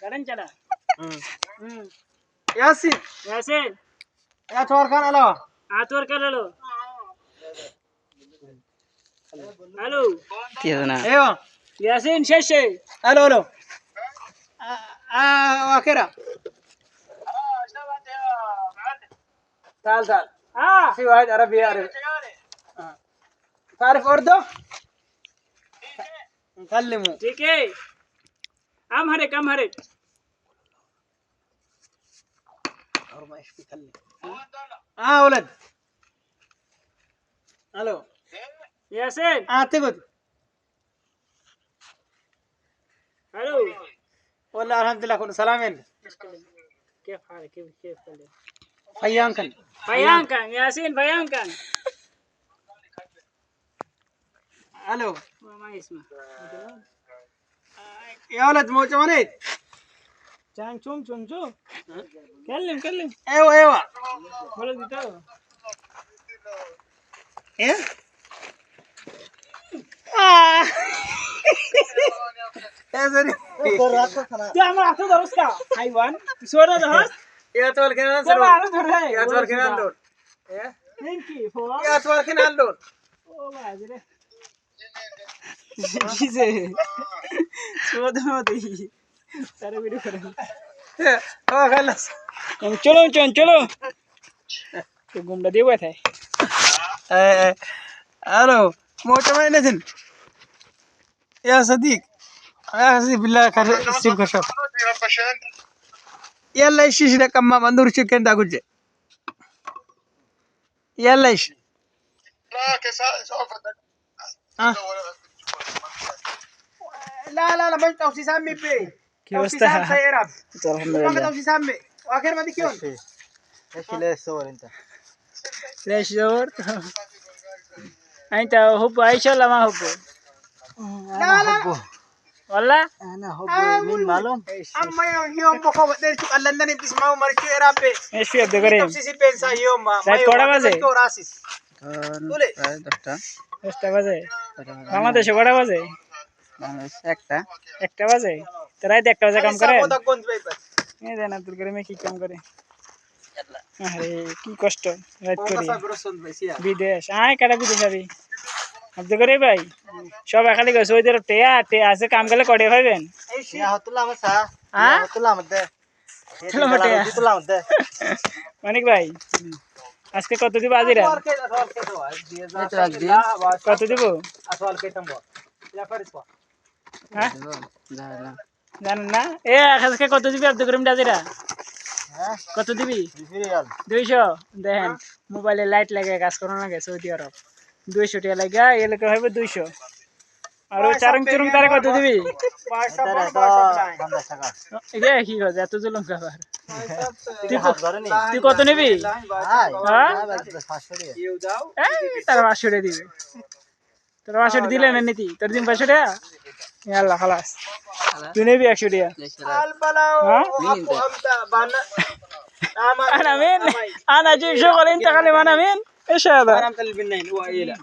garan jala hmm ياسين yasin يا توركان الو ator kalalo halo ايوه yasin sheshe الو الو اه واكرة تعال تعال ah في واحد عربي يعرف آه. تعرف اردو نكلمه ठीक ام هريك ام هريك. عمر إيش بيكلم آه ولد. ألو. ياسين. آه تقعد. ألو. والله الحمد لله كله سلامين كيف حالك؟ كيف كيف فيان كان. فيان كان. ياسين فيان كان. ألو. ما اسمه ఏమలేదు మోచమని చాంగ్ చూం చూం చూ కెళ్ళిం కెళ్ళిం ఏవో ఏవో బోలో దితో ఏ ఏ సరే তুই আমার হাতে ধরস কা? হাইওয়ান পিছনে ধরস? এত বল কেন ধরস তোর আরও ধরে এত বল কেন ধরস এ? থ্যাংক ইউ ফর এত বল কেন ধরস ও বাজরে কিসে চোদমতি তারা ভিডিও করে ও খালাস চলো চলো চলো তো গুমটা দিয়ে বসে আরও মোটা মাইনে দিন يا صديق اعزي بالله كان سيبك شوف يلا ايش ايش لك اما منظور شو كان تقول يلا ايش لا كسا سوف ها لا لا لا مش توسي سامي بي كيف توسي استحى؟ سام سيراب الحمد ما توسي سامي واخر ما ديكيون ليش دور انت هو عايشه ولا ما هو لا لا والله اما يوم يوم بكو بدل شو قال لنا بتسمعوا مرشو ايراب بي ايش في عبد الكريم توسي سي بنسا يوم ما রাত কটা বাজে? রাসিস তুলে দশটা বাজে বাংলাদেশে কটা বাজে একটা। বাজে? তো রাত একটা বাজে কাম করে দেন কি কাম করে? আরে কি কষ্ট রাত করি। বিদেশ আয় কাটা বিদেশ যাবি আব্দুল ভাই সব এখানে গেছে ওই ধরো টেয়া টেয়া আছে কাম গেলে কটে এই শি হ্যাঁ টেয়া মানিক ভাই আজকে কত দিব আজিরা কত দিব? হ্যাঁ? জানেন না এ আজকে কত দিবি? আব্দুল করিম আজিরা কত দিবি? দুইশো দেখেন মোবাইলে লাইট লাগে কাজ করানো লাগে সৌদি আরব। দুইশো টাকা লাগা এলাকা হবে দুইশো। আর ওই চারং চুরং তারে কত দিবি? কি কথা? এত জুলুম খাবার তুই তুই কত নিবি? হ্যাঁ? তার পাঁচশো টাকা দিবি। তোর পাঁচশো দিলে না নীতি? তোর দিন পাঁচশো টাকা يلا خلاص. تنبي اكشو ديا؟ أنا مين؟ أنا جيب شغل أنت خلي أنا مين؟ إيش هذا؟ أنا مثل البنين هو إيلا.